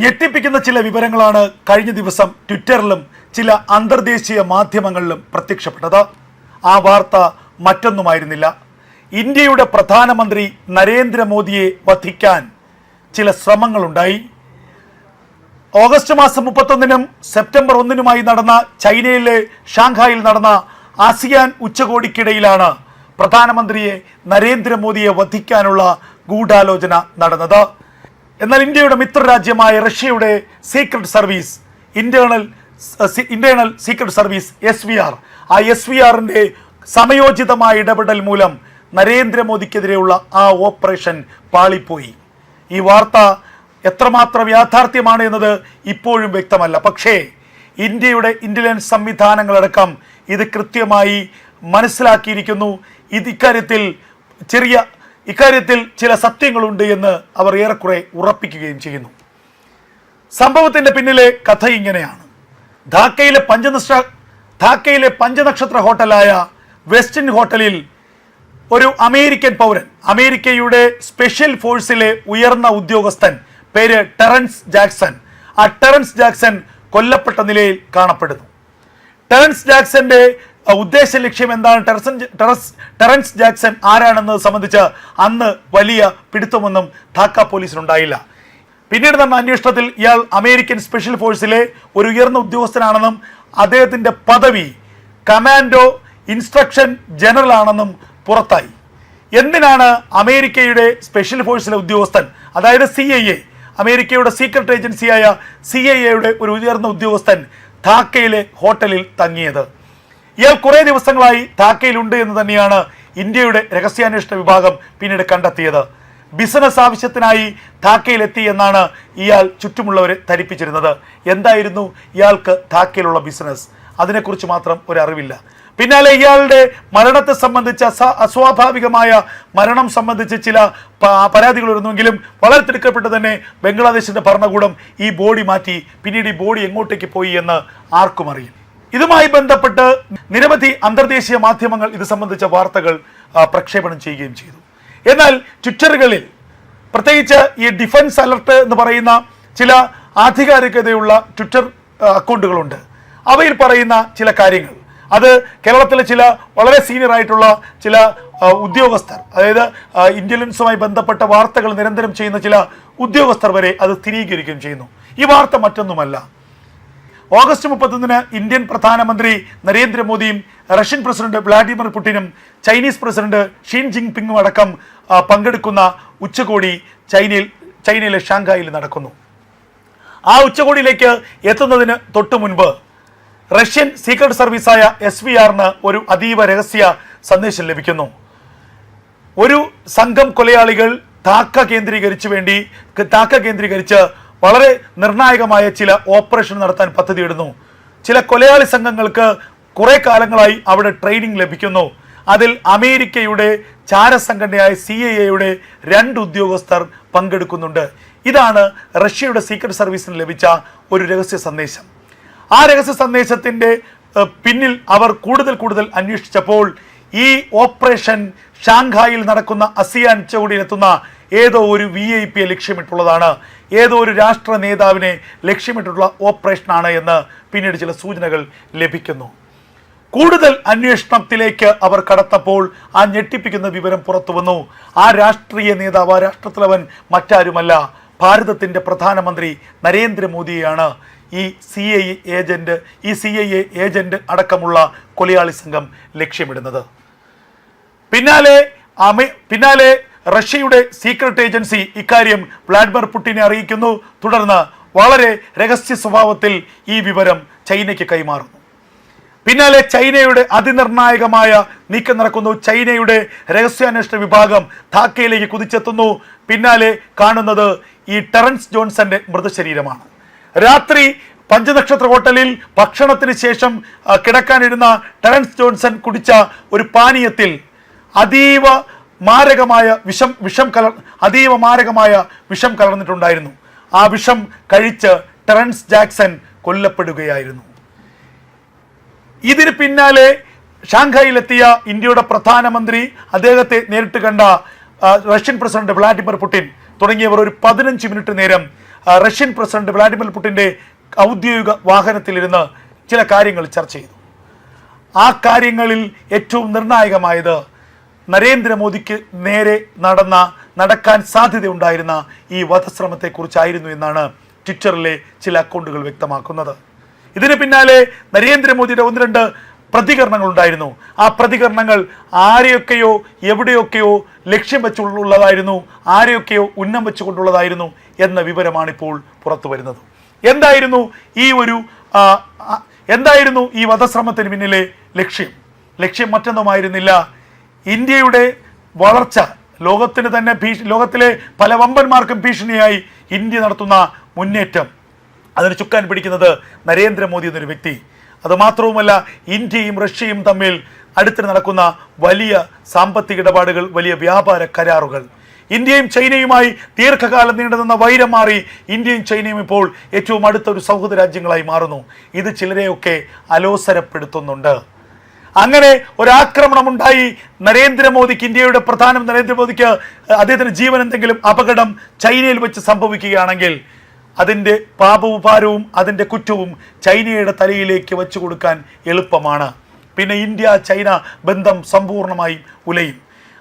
ഞെട്ടിപ്പിക്കുന്ന ചില വിവരങ്ങളാണ് കഴിഞ്ഞ ദിവസം ട്വിറ്ററിലും ചില അന്തർദേശീയ മാധ്യമങ്ങളിലും പ്രത്യക്ഷപ്പെട്ടത്. ആ വാർത്ത മറ്റൊന്നുമായിരുന്നില്ല. ഇന്ത്യയുടെ പ്രധാനമന്ത്രി നരേന്ദ്രമോദിയെ വധിക്കാൻ ചില ശ്രമങ്ങളുണ്ടായി. ഓഗസ്റ്റ് മാസം മുപ്പത്തൊന്നിനും സെപ്റ്റംബർ ഒന്നിനുമായി നടന്ന ചൈനയിലെ ഷാങ്ഹായിൽ നടന്ന ആസിയാൻ ഉച്ചകോടിക്കിടയിലാണ് പ്രധാനമന്ത്രിയെ നരേന്ദ്രമോദിയെ വധിക്കാനുള്ള ഗൂഢാലോചന നടന്നത്. എന്നാൽ ഇന്ത്യയുടെ മിത്രരാജ്യമായ റഷ്യയുടെ secret service internal internal secret service S V R ആ എസ് വി ആറിന്റെ സമയോചിതമായ ഇടപെടൽ മൂലം നരേന്ദ്രമോദിക്കെതിരെയുള്ള ആ ഓപ്പറേഷൻ പാളിപ്പോയി. ഈ വാർത്ത എത്രമാത്രം യാഥാർത്ഥ്യമാണ് എന്നത് ഇപ്പോഴും വ്യക്തമല്ല. പക്ഷേ ഇന്ത്യയുടെ ഇന്റലിജൻസ് സംവിധാനങ്ങളടക്കം ഇത് കൃത്യമായി മനസ്സിലാക്കിയിരിക്കുന്നു. ഇത് ഇക്കാര്യത്തിൽ ചെറിയ ഇക്കാര്യത്തിൽ ചില സത്യങ്ങളുണ്ട് എന്ന് അവർ ഏറെക്കുറെ ഉറപ്പിക്കുകയും ചെയ്യുന്നു. സംഭവത്തിന്റെ പിന്നിലെ കഥ ഇങ്ങനെയാണ്. ധാക്കയിലെ പഞ്ചനക്ഷ ധാക്കയിലെ പഞ്ചനക്ഷത്ര ഹോട്ടലായ വെസ്റ്റിൻ ഹോട്ടലിൽ ഒരു അമേരിക്കൻ പൗരൻ അമേരിക്കയുടെ സ്പെഷ്യൽ ഫോഴ്സിലെ ഉയർന്ന ഉദ്യോഗസ്ഥൻ പേര് ടെറൻസ് ജാക്സൺ. ആ ടെറൻസ് ജാക്സൺ കൊല്ലപ്പെട്ട നിലയിൽ കാണപ്പെടുന്നു. ടെറൻസ് ജാക്സന്റെ ഉദ്ദേശ ലക്ഷ്യം എന്താണ്? ടെറസൻ ടെറസ് ടെറൻസ് ജാക്സൺ ആരാണെന്നത് സംബന്ധിച്ച് അന്ന് വലിയ പിടുത്തമൊന്നും ധാക്ക പോലീസിനുണ്ടായില്ല. പിന്നീട് നടന്ന അന്വേഷണത്തിൽ ഇയാൾ അമേരിക്കൻ സ്പെഷ്യൽ ഫോഴ്സിലെ ഒരു ഉയർന്ന ഉദ്യോഗസ്ഥനാണെന്നും അദ്ദേഹത്തിന്റെ പദവി കമാൻഡോ ഇൻസ്ട്രക്ഷൻ ജനറൽ ആണെന്നും പുറത്തായി. എന്തിനാണ് അമേരിക്കയുടെ സ്പെഷ്യൽ ഫോഴ്സിലെ ഉദ്യോഗസ്ഥൻ അതായത് സി ഐ എ അമേരിക്കയുടെ സീക്രട്ട് ഏജൻസിയായ സി ഐ എയുടെ ഒരു ഉയർന്ന ഉദ്യോഗസ്ഥൻ ധാക്കയിലെ ഹോട്ടലിൽ തങ്ങിയത്? ഇയാൾ കുറേ ദിവസങ്ങളായി ധാക്കയിലുണ്ട് എന്ന് തന്നെയാണ് ഇന്ത്യയുടെ രഹസ്യാന്വേഷണ വിഭാഗം പിന്നീട് കണ്ടെത്തിയത്. ബിസിനസ് ആവശ്യത്തിനായി ധാക്കയിലെത്തി എന്നാണ് ഇയാൾ ചുറ്റുമുള്ളവരെ ധരിപ്പിച്ചിരുന്നത്. എന്തായിരുന്നു ഇയാൾക്ക് ധാക്കയിലുള്ള ബിസിനസ്? അതിനെക്കുറിച്ച് മാത്രം ഒരറിവില്ല. പിന്നാലെ ഇയാളുടെ മരണത്തെ സംബന്ധിച്ച അസ്വാഭാവികമായ മരണം സംബന്ധിച്ച് ചില പരാതികൾ വരുന്നുവെങ്കിലും വളരെ തിടുക്കപ്പെട്ട് തന്നെ ബംഗ്ലാദേശിന്റെ ഭരണകൂടം ഈ ബോഡി മാറ്റി പിന്നീട് ഈ ബോഡി എങ്ങോട്ടേക്ക് പോയി എന്ന് ആർക്കും അറിയില്ല. ഇതുമായി ബന്ധപ്പെട്ട് നിരവധി അന്തർദേശീയ മാധ്യമങ്ങൾ ഇത് സംബന്ധിച്ച വാർത്തകൾ പ്രക്ഷേപണം ചെയ്യുകയും ചെയ്തു. എന്നാൽ ട്വിറ്ററുകളിൽ പ്രത്യേകിച്ച് ഈ ഡിഫൻസ് അലർട്ട് എന്ന് പറയുന്ന ചില ആധികാരികതയുള്ള ട്വിറ്റർ അക്കൗണ്ടുകളുണ്ട്. അവയിൽ പറയുന്ന ചില കാര്യങ്ങൾ. അത് കേരളത്തിലെ ചില വളരെ സീനിയർ ആയിട്ടുള്ള ചില ഉദ്യോഗസ്ഥർ അതായത് ഇന്റലിജൻസുമായി ബന്ധപ്പെട്ട വാർത്തകൾ നിരന്തരം ചെയ്യുന്ന ചില ഉദ്യോഗസ്ഥർ വരെ അത് സ്ഥിരീകരിക്കുകയും ചെയ്യുന്നു. ഈ വാർത്ത മറ്റൊന്നുമല്ല. ഓഗസ്റ്റ് മുപ്പത്തൊന്നിന് ഇന്ത്യൻ പ്രധാനമന്ത്രി നരേന്ദ്രമോദിയും റഷ്യൻ പ്രസിഡന്റ് വ്ളാഡിമിർ പുടിനും ചൈനീസ് പ്രസിഡന്റ് ഷീൻ ജിങ് പിങ്ങും അടക്കം പങ്കെടുക്കുന്ന ഉച്ചകോടി ചൈനയിൽ ചൈനയിലെ ഷാങ്ഹായിൽ നടക്കുന്നു. ആ ഉച്ചകോടിയിലേക്ക് എത്തുന്നതിന് തൊട്ടു മുൻപ് റഷ്യൻ സീക്രട്ട് സർവീസായ എസ് വി ആറിന് ഒരു അതീവ രഹസ്യ സന്ദേശം ലഭിക്കുന്നു. ഒരു സംഘം കൊലയാളികൾ താക്ക കേന്ദ്രീകരിച്ചു വേണ്ടി താക്ക കേന്ദ്രീകരിച്ച് വളരെ നിർണായകമായ ചില ഓപ്പറേഷൻ നടത്താൻ പദ്ധതിയിടുന്നു. ചില കൊലയാളി സംഘങ്ങൾക്ക് കുറെ കാലങ്ങളായി അവിടെ ട്രെയിനിങ് ലഭിക്കുന്നു. അതിൽ അമേരിക്കയുടെ ചാരസംഘടനയായ സി ഐ എയുടെ രണ്ട് ഉദ്യോഗസ്ഥർ പങ്കെടുക്കുന്നുണ്ട്. ഇതാണ് റഷ്യയുടെ സീക്രട്ട് സർവീസിന് ലഭിച്ച ഒരു രഹസ്യ സന്ദേശം. ആ രഹസ്യ സന്ദേശത്തിന്റെ പിന്നിൽ അവർ കൂടുതൽ കൂടുതൽ അന്വേഷിച്ചപ്പോൾ ഈ ഓപ്പറേഷൻ ഷാങ്ഹായിൽ നടക്കുന്ന അസിയാൻ ഉച്ചകോടിയിലെത്തുന്ന ഏതോ ഒരു വി ഐ പിയെ ലക്ഷ്യമിട്ടുള്ളതാണ്. ഏതോ ഒരു രാഷ്ട്ര നേതാവിനെ ലക്ഷ്യമിട്ടുള്ള ഓപ്പറേഷനാണ് എന്ന് പിന്നീട് ചില സൂചനകൾ ലഭിക്കുന്നു. കൂടുതൽ അന്വേഷണത്തിലേക്ക് അവർ കടത്തപ്പോൾ ആ ഞെട്ടിപ്പിക്കുന്ന വിവരം പുറത്തു വന്നു. ആ രാഷ്ട്രീയ നേതാവ് ആ രാഷ്ട്രത്തലവൻ മറ്റാരുമല്ല. ഭാരതത്തിന്റെ പ്രധാനമന്ത്രി നരേന്ദ്രമോദിയെയാണ്. ഈ സി ഐ ഏജന്റ് ഈ സി ഐ എ ഏജന്റ് അടക്കമുള്ള കൊലയാളി സംഘം ലക്ഷ്യമിടുന്നത്. പിന്നാലെ പിന്നാലെ റഷ്യയുടെ സീക്രട്ട് ഏജൻസി ഇക്കാര്യം വ്ളാഡിമിർ പുടിനെ അറിയിക്കുന്നു. തുടർന്ന് വളരെ രഹസ്യ സ്വഭാവത്തിൽ ഈ വിവരം ചൈനയ്ക്ക് കൈമാറുന്നു. പിന്നാലെ ചൈനയുടെ അതിനിർണായകമായ നീക്കം നടക്കുന്നു. ചൈനയുടെ രഹസ്യാന്വേഷണ വിഭാഗം ധാക്കയിലേക്ക് കുതിച്ചെത്തുന്നു. പിന്നാലെ കാണുന്നത് ഈ ടെറൻസ് ജോൺസന്റെ മൃതശരീരമാണ്. രാത്രി പഞ്ചനക്ഷത്ര ഹോട്ടലിൽ ഭക്ഷണത്തിന് ശേഷം കിടക്കാനിരുന്ന ടെറൻസ് ജോൺസൺ കുടിച്ച ഒരു പാനീയത്തിൽ അതീവ മാരകമായ വിഷം വിഷം കലർ അതീവ മാരകമായ വിഷം കലർന്നിട്ടുണ്ടായിരുന്നു. ആ വിഷം കഴിച്ച് ടെറൻസ് ജാക്സൺ കൊല്ലപ്പെടുകയായിരുന്നു. ഇതിന് പിന്നാലെ ഷാങ്ഹായിലെത്തിയ ഇന്ത്യയുടെ പ്രധാനമന്ത്രി അദ്ദേഹത്തെ നേരിട്ട് കണ്ട റഷ്യൻ പ്രസിഡന്റ് വ്ളാഡിമിർ പുടിൻ തുടങ്ങിയവർ ഒരു പതിനഞ്ച് മിനിറ്റ് നേരം റഷ്യൻ പ്രസിഡന്റ് വ്ളാഡിമിർ പുടിന്റെ ഔദ്യോഗിക വാഹനത്തിലിരുന്ന് ചില കാര്യങ്ങൾ ചർച്ച ചെയ്തു. ആ കാര്യങ്ങളിൽ ഏറ്റവും നിർണായകമായത് നരേന്ദ്രമോദിക്ക് നേരെ നടന്ന നടക്കാൻ സാധ്യതയുണ്ടായിരുന്ന ഈ വധശ്രമത്തെക്കുറിച്ചായിരുന്നു എന്നാണ് ട്വിറ്ററിലെ ചില അക്കൗണ്ടുകൾ വ്യക്തമാക്കുന്നത്. ഇതിന് പിന്നാലെ നരേന്ദ്രമോദിയുടെ ഒന്ന് രണ്ട് പ്രതികരണങ്ങൾ ഉണ്ടായിരുന്നു ആ പ്രതികരണങ്ങൾ ആരെയൊക്കെയോ എവിടെയൊക്കെയോ ലക്ഷ്യം വെച്ചുള്ളതായിരുന്നു ആരെയൊക്കെയോ ഉന്നം വെച്ചുകൊണ്ടുള്ളതായിരുന്നു എന്ന വിവരമാണ് ഇപ്പോൾ പുറത്തു വരുന്നത്. എന്തായിരുന്നു ഈ ഒരു എന്തായിരുന്നു ഈ വധശ്രമത്തിന് പിന്നിലെ ലക്ഷ്യം? ലക്ഷ്യം മറ്റൊന്നുമായിരുന്നില്ല. ഇന്ത്യയുടെ വളർച്ച ലോകത്തിന് തന്നെ ഭീഷ ലോകത്തിലെ പല വമ്പന്മാർക്കും ഭീഷണിയായി ഇന്ത്യ നടത്തുന്ന മുന്നേറ്റം. അതിന് ചുക്കാൻ പിടിക്കുന്നത് നരേന്ദ്രമോദി എന്നൊരു വ്യക്തി. അതുമാത്രവുമല്ല ഇന്ത്യയും റഷ്യയും തമ്മിൽ അടുത്തിടെ നടക്കുന്ന വലിയ സാമ്പത്തിക ഇടപാടുകൾ വലിയ വ്യാപാര കരാറുകൾ. ഇന്ത്യയും ചൈനയുമായി ദീർഘകാലം നീണ്ടുനിന്ന വൈരം മാറി ഇന്ത്യയും ചൈനയും ഇപ്പോൾ ഏറ്റവും അടുത്ത ഒരു സൗഹൃദ രാജ്യങ്ങളായി മാറുന്നു. ഇത് ചിലരെയൊക്കെ അലോസരപ്പെടുത്തുന്നുണ്ട്. അങ്ങനെ ഒരാക്രമണം ഉണ്ടായി നരേന്ദ്രമോദിക്ക് ഇന്ത്യയുടെ പ്രധാനം നരേന്ദ്രമോദിക്ക് അദ്ദേഹത്തിന് ജീവൻ എന്തെങ്കിലും അപകടം ചൈനയിൽ വെച്ച് സംഭവിക്കുകയാണെങ്കിൽ അതിന്റെ പാപവുപാരവും അതിന്റെ കുറ്റവും ചൈനയുടെ തലയിലേക്ക് വെച്ചു കൊടുക്കാൻ എളുപ്പമാണ്. പിന്നെ ഇന്ത്യ ചൈന ബന്ധം സമ്പൂർണമായും ഉലയും.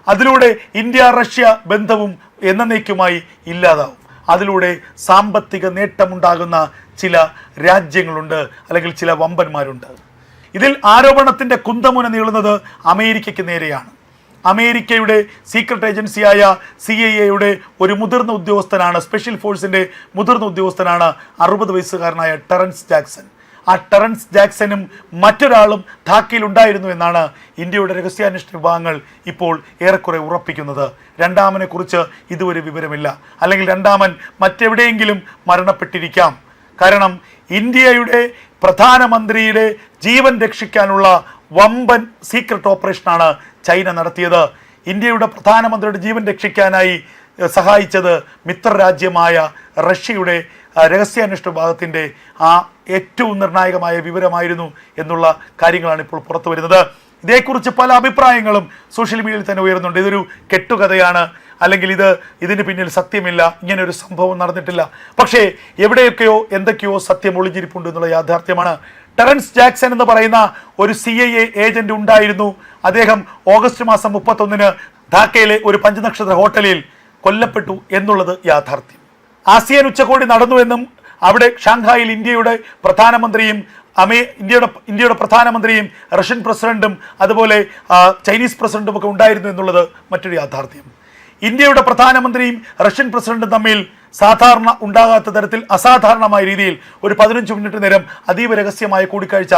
അതിലൂടെ ഇന്ത്യ റഷ്യ ബന്ധവും എന്നേക്കുമായി ഇല്ലാതാവും. അതിലൂടെ സാമ്പത്തിക നേട്ടമുണ്ടാകുന്ന ചില രാജ്യങ്ങളുണ്ട് അല്ലെങ്കിൽ ചില വമ്പന്മാരുണ്ട്. ഇതിൽ ആരോപണത്തിന്റെ കുന്തമുന നീളുന്നത് അമേരിക്കയ്ക്ക് നേരെയാണ്. അമേരിക്കയുടെ സീക്രട്ട് ഏജൻസിയായ സി ഐ എയുടെ ഒരു മുതിർന്ന ഉദ്യോഗസ്ഥനാണ് സ്പെഷ്യൽ ഫോഴ്സിന്റെ മുതിർന്ന ഉദ്യോഗസ്ഥനാണ് അറുപത് വയസ്സുകാരനായ ടെറൻസ് ജാക്സൺ. ആ ടെറൻസ് ജാക്സനും മറ്റൊരാളും ധാക്കയിൽ ഉണ്ടായിരുന്നു എന്നാണ് ഇന്ത്യയുടെ രഹസ്യാന്വേഷണ വിഭാഗങ്ങൾ ഇപ്പോൾ ഏറെക്കുറെ ഉറപ്പിക്കുന്നത്. രണ്ടാമനെ കുറിച്ച് ഇതുവരെ വിവരമില്ല. അല്ലെങ്കിൽ രണ്ടാമൻ മറ്റെവിടെയെങ്കിലും മരണപ്പെട്ടിരിക്കാം. കാരണം ഇന്ത്യയുടെ പ്രധാനമന്ത്രിയുടെ ജീവൻ രക്ഷിക്കാനുള്ള വമ്പൻ സീക്രട്ട് ഓപ്പറേഷനാണ് ചൈന നടത്തിയത്. ഇന്ത്യയുടെ പ്രധാനമന്ത്രിയുടെ ജീവൻ രക്ഷിക്കാനായി സഹായിച്ചത് മിത്രരാജ്യമായ റഷ്യയുടെ രഹസ്യാന്വേഷണ വിഭാഗത്തിന്റെ ആ ഏറ്റവും നിർണായകമായ വിവരമായിരുന്നു എന്നുള്ള കാര്യങ്ങളാണ് ഇപ്പോൾ പുറത്തു വരുന്നത് ഇതേക്കുറിച്ച് പല അഭിപ്രായങ്ങളും സോഷ്യൽ മീഡിയയിൽ തന്നെ ഉയരുന്നുണ്ട്. ഇതൊരു കെട്ടുകഥയാണ്. അല്ലെങ്കിൽ ഇത് ഇതിന് പിന്നിൽ സത്യമില്ല ഇങ്ങനെ ഒരു സംഭവം നടന്നിട്ടില്ല. പക്ഷേ എവിടെയൊക്കെയോ എന്തൊക്കെയോ സത്യം ഒളിഞ്ഞിരിപ്പുണ്ട് എന്നുള്ള യാഥാർത്ഥ്യമാണ്. ടെറൻസ് ജാക്സൺ എന്ന് പറയുന്ന ഒരു സി ഐ എ ഏജന്റ് ഉണ്ടായിരുന്നു. അദ്ദേഹം ഓഗസ്റ്റ് മാസം മുപ്പത്തൊന്നിന് ധാക്കയിലെ ഒരു പഞ്ചനക്ഷത്ര ഹോട്ടലിൽ കൊല്ലപ്പെട്ടു എന്നുള്ളത് യാഥാർത്ഥ്യം. ആസിയൻ ഉച്ചകോടി നടന്നുവെന്നും അവിടെ ഷാങ്ഹായിൽ ഇന്ത്യയുടെ പ്രധാനമന്ത്രിയും അമേ ഇന്ത്യയുടെ ഇന്ത്യയുടെ പ്രധാനമന്ത്രിയും റഷ്യൻ പ്രസിഡന്റും അതുപോലെ ചൈനീസ് പ്രസിഡന്റും ഒക്കെ ഉണ്ടായിരുന്നു എന്നുള്ളത് മറ്റൊരു യാഥാർത്ഥ്യം. ഇന്ത്യയുടെ പ്രധാനമന്ത്രിയും റഷ്യൻ പ്രസിഡന്റും തമ്മിൽ സാധാരണ ഉണ്ടാകാത്ത തരത്തിൽ അസാധാരണമായ രീതിയിൽ ഒരു പതിനഞ്ച് മിനിറ്റ് നേരം അതീവ രഹസ്യമായ കൂടിക്കാഴ്ച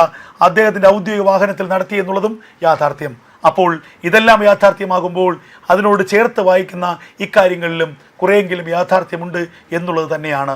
അദ്ദേഹത്തിന്റെ ഔദ്യോഗിക വാഹനത്തിൽ നടത്തി എന്നുള്ളതും യാഥാർത്ഥ്യം. അപ്പോൾ ഇതെല്ലാം യാഥാർത്ഥ്യമാകുമ്പോൾ അതിനോട് ചേർത്ത് വായിക്കുന്ന ഇക്കാര്യങ്ങളിലും കുറേയെങ്കിലും യാഥാർത്ഥ്യമുണ്ട് എന്നുള്ളത് തന്നെയാണ്.